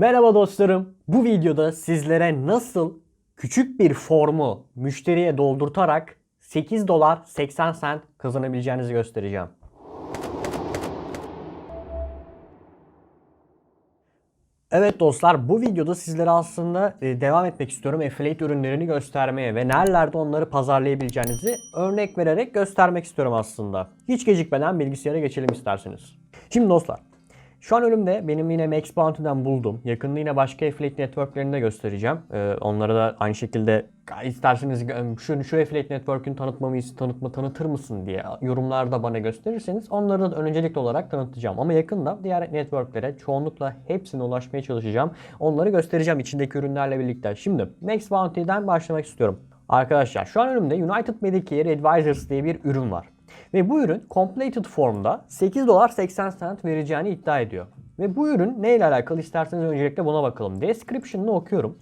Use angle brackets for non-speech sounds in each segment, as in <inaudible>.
Merhaba dostlarım. Bu videoda sizlere nasıl küçük bir formu müşteriye doldurtarak 8 dolar 80 sent kazanabileceğinizi göstereceğim. Evet dostlar bu videoda sizlere aslında e, devam etmek istiyorum affiliate ürünlerini göstermeye ve nerelerde onları pazarlayabileceğinizi örnek vererek göstermek istiyorum aslında. Hiç gecikmeden bilgisayara geçelim isterseniz. Şimdi dostlar şu an önümde benim yine Max Bounty'den buldum. Yakında yine başka affiliate networklerini de göstereceğim. Ee, onlara da aynı şekilde isterseniz şu, şu affiliate network'ün tanıtmamı tanıtma tanıtır mısın diye yorumlarda bana gösterirseniz onları da öncelikli olarak tanıtacağım. Ama yakında diğer networklere çoğunlukla hepsine ulaşmaya çalışacağım. Onları göstereceğim içindeki ürünlerle birlikte. Şimdi Max Bounty'den başlamak istiyorum. Arkadaşlar şu an önümde United Medicare Advisors diye bir ürün var. Ve bu ürün completed formda 8 dolar 80 cent vereceğini iddia ediyor. Ve bu ürün neyle alakalı isterseniz öncelikle buna bakalım. Description'ını okuyorum.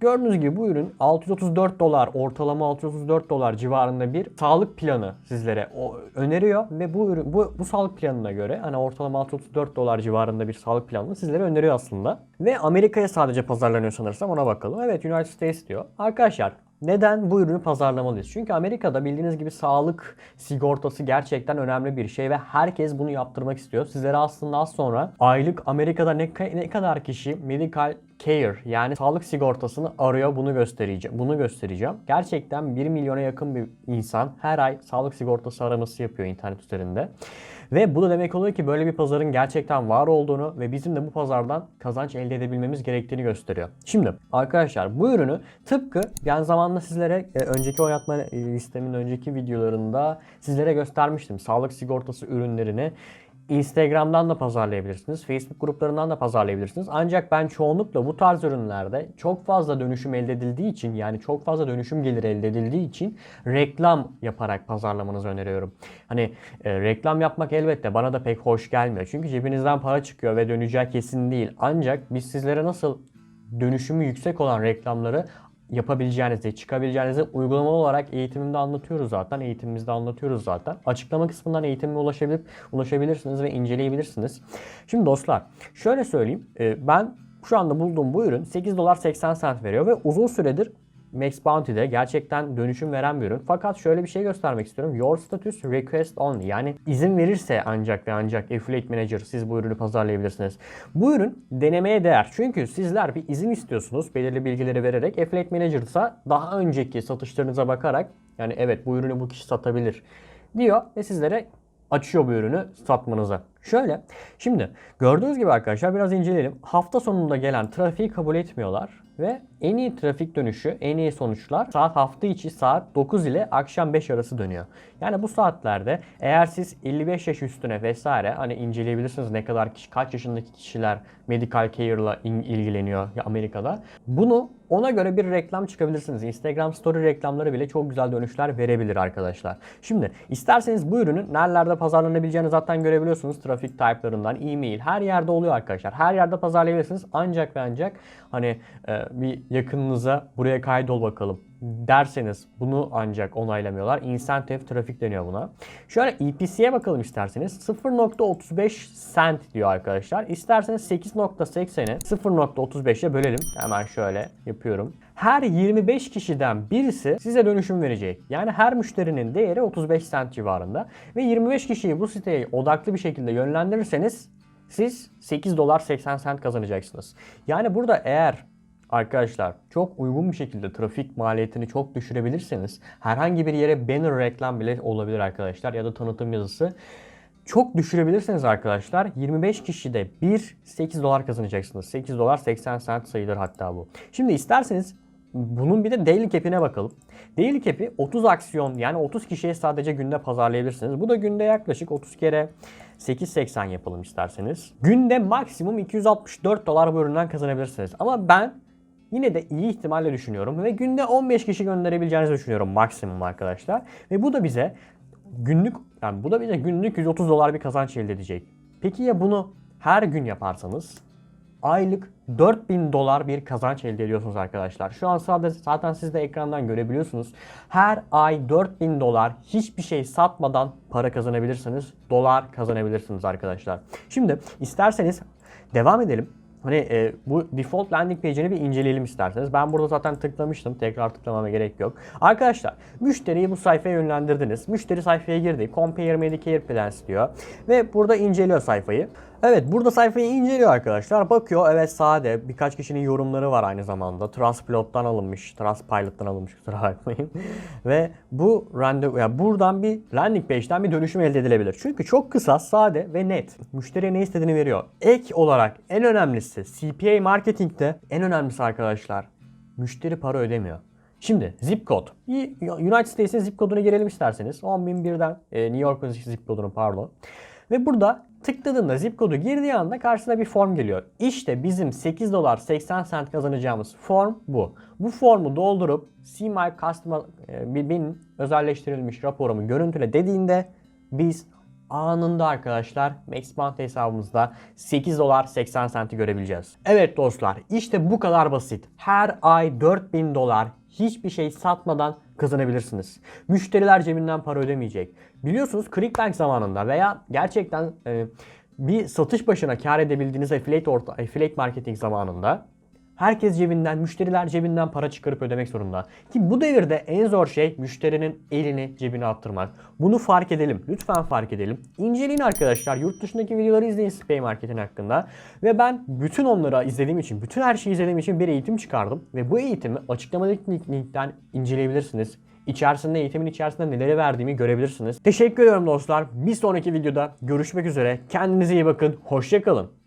Gördüğünüz gibi bu ürün 634 dolar ortalama 634 dolar civarında bir sağlık planı sizlere öneriyor ve bu ürün bu, bu sağlık planına göre hani ortalama 634 dolar civarında bir sağlık planını sizlere öneriyor aslında. Ve Amerika'ya sadece pazarlanıyor sanırsam ona bakalım. Evet United States diyor. Arkadaşlar neden bu ürünü pazarlamalıyız? Çünkü Amerika'da bildiğiniz gibi sağlık sigortası gerçekten önemli bir şey ve herkes bunu yaptırmak istiyor. Sizlere aslında az sonra aylık Amerika'da ne, ne kadar kişi medical care yani sağlık sigortasını arıyor bunu göstereceğim. Bunu göstereceğim. Gerçekten 1 milyona yakın bir insan her ay sağlık sigortası araması yapıyor internet üzerinde. Ve bu da demek oluyor ki böyle bir pazarın gerçekten var olduğunu ve bizim de bu pazardan kazanç elde edebilmemiz gerektiğini gösteriyor. Şimdi arkadaşlar bu ürünü tıpkı ben zamanında sizlere e, önceki oynatma listemin önceki videolarında sizlere göstermiştim. Sağlık sigortası ürünlerini Instagram'dan da pazarlayabilirsiniz. Facebook gruplarından da pazarlayabilirsiniz. Ancak ben çoğunlukla bu tarz ürünlerde çok fazla dönüşüm elde edildiği için yani çok fazla dönüşüm gelir elde edildiği için reklam yaparak pazarlamanızı öneriyorum. Hani e, reklam yapmak elbette bana da pek hoş gelmiyor. Çünkü cebinizden para çıkıyor ve döneceği kesin değil. Ancak biz sizlere nasıl dönüşümü yüksek olan reklamları yapabileceğinizi, çıkabileceğinizi uygulamalı olarak eğitimimde anlatıyoruz zaten. Eğitimimizde anlatıyoruz zaten. Açıklama kısmından eğitimime ulaşabilip ulaşabilirsiniz ve inceleyebilirsiniz. Şimdi dostlar şöyle söyleyeyim. E, ben şu anda bulduğum bu ürün 8 dolar 80 cent veriyor ve uzun süredir Max Bounty'de gerçekten dönüşüm veren bir ürün. Fakat şöyle bir şey göstermek istiyorum. Your status request only. Yani izin verirse ancak ve ancak Affiliate Manager siz bu ürünü pazarlayabilirsiniz. Bu ürün denemeye değer. Çünkü sizler bir izin istiyorsunuz belirli bilgileri vererek. Affiliate Manager ise daha önceki satışlarınıza bakarak yani evet bu ürünü bu kişi satabilir diyor ve sizlere açıyor bu ürünü satmanıza. Şöyle şimdi gördüğünüz gibi arkadaşlar biraz inceleyelim. Hafta sonunda gelen trafiği kabul etmiyorlar ve en iyi trafik dönüşü, en iyi sonuçlar saat hafta içi saat 9 ile akşam 5 arası dönüyor. Yani bu saatlerde eğer siz 55 yaş üstüne vesaire hani inceleyebilirsiniz ne kadar kişi, kaç yaşındaki kişiler medical care ile ilgileniyor Amerika'da. Bunu ona göre bir reklam çıkabilirsiniz. Instagram story reklamları bile çok güzel dönüşler verebilir arkadaşlar. Şimdi isterseniz bu ürünün nerelerde pazarlanabileceğini zaten görebiliyorsunuz. Trafik type'larından, e-mail her yerde oluyor arkadaşlar. Her yerde pazarlayabilirsiniz. Ancak ve ancak hani e, bir yakınınıza buraya kaydol bakalım derseniz bunu ancak onaylamıyorlar. Incentive trafik deniyor buna. Şöyle EPC'ye bakalım isterseniz. 0.35 cent diyor arkadaşlar. İsterseniz 8.80'i 0.35'e bölelim. Hemen şöyle yapıyorum. Her 25 kişiden birisi size dönüşüm verecek. Yani her müşterinin değeri 35 cent civarında. Ve 25 kişiyi bu siteye odaklı bir şekilde yönlendirirseniz siz 8 dolar 80 cent kazanacaksınız. Yani burada eğer Arkadaşlar çok uygun bir şekilde trafik maliyetini çok düşürebilirseniz herhangi bir yere banner reklam bile olabilir arkadaşlar ya da tanıtım yazısı. Çok düşürebilirseniz arkadaşlar 25 kişide bir 8 dolar kazanacaksınız. 8 dolar 80 cent sayılır hatta bu. Şimdi isterseniz bunun bir de daily cap'ine bakalım. Daily cap'i 30 aksiyon yani 30 kişiye sadece günde pazarlayabilirsiniz. Bu da günde yaklaşık 30 kere 8.80 yapalım isterseniz. Günde maksimum 264 dolar bu üründen kazanabilirsiniz. Ama ben yine de iyi ihtimalle düşünüyorum ve günde 15 kişi gönderebileceğinizi düşünüyorum maksimum arkadaşlar. Ve bu da bize günlük yani bu da bize günlük 130 dolar bir kazanç elde edecek. Peki ya bunu her gün yaparsanız aylık 4000 dolar bir kazanç elde ediyorsunuz arkadaşlar. Şu an sadece zaten siz de ekrandan görebiliyorsunuz. Her ay 4000 dolar hiçbir şey satmadan para kazanabilirsiniz. Dolar kazanabilirsiniz arkadaşlar. Şimdi isterseniz devam edelim. Hani e, bu default landing page'ini bir inceleyelim isterseniz. Ben burada zaten tıklamıştım. Tekrar tıklamama gerek yok. Arkadaşlar müşteriyi bu sayfaya yönlendirdiniz. Müşteri sayfaya girdi. Compare Medicare Plans diyor. Ve burada inceliyor sayfayı. Evet burada sayfayı inceliyor arkadaşlar. Bakıyor evet sade. Birkaç kişinin yorumları var aynı zamanda. Trustpilot'tan alınmış. Trustpilot'tan alınmış kusura bakmayın. <laughs> Ve bu randevu yani buradan bir landing page'den bir dönüşüm elde edilebilir. Çünkü çok kısa, sade ve net. Müşteriye ne istediğini veriyor. Ek olarak en önemlisi CPA marketingte en önemlisi arkadaşlar müşteri para ödemiyor. Şimdi zip kod. United States'in zip kodunu girelim isterseniz. 10.001'den e, New York'un zip kodunu pardon. Ve burada tıkladığında zip kodu girdiği anda karşısına bir form geliyor. İşte bizim 8 dolar 80 cent kazanacağımız form bu. Bu formu doldurup See My Customer e, özelleştirilmiş raporumu görüntüle dediğinde biz anında arkadaşlar Maxband hesabımızda 8 dolar 80 senti görebileceğiz. Evet dostlar işte bu kadar basit. Her ay 4000 dolar hiçbir şey satmadan kazanabilirsiniz. Müşteriler cebinden para ödemeyecek. Biliyorsunuz Clickbank zamanında veya gerçekten e, bir satış başına kar edebildiğiniz affiliate, orta, affiliate marketing zamanında Herkes cebinden, müşteriler cebinden para çıkarıp ödemek zorunda. Ki bu devirde en zor şey müşterinin elini cebine attırmak. Bunu fark edelim. Lütfen fark edelim. İnceleyin arkadaşlar. Yurt dışındaki videoları izleyin Spay Market'in hakkında. Ve ben bütün onları izlediğim için, bütün her şeyi izlediğim için bir eğitim çıkardım. Ve bu eğitimi açıklamadaki link- linkten inceleyebilirsiniz. İçerisinde eğitimin içerisinde neleri verdiğimi görebilirsiniz. Teşekkür ediyorum dostlar. Bir sonraki videoda görüşmek üzere. Kendinize iyi bakın. Hoşçakalın.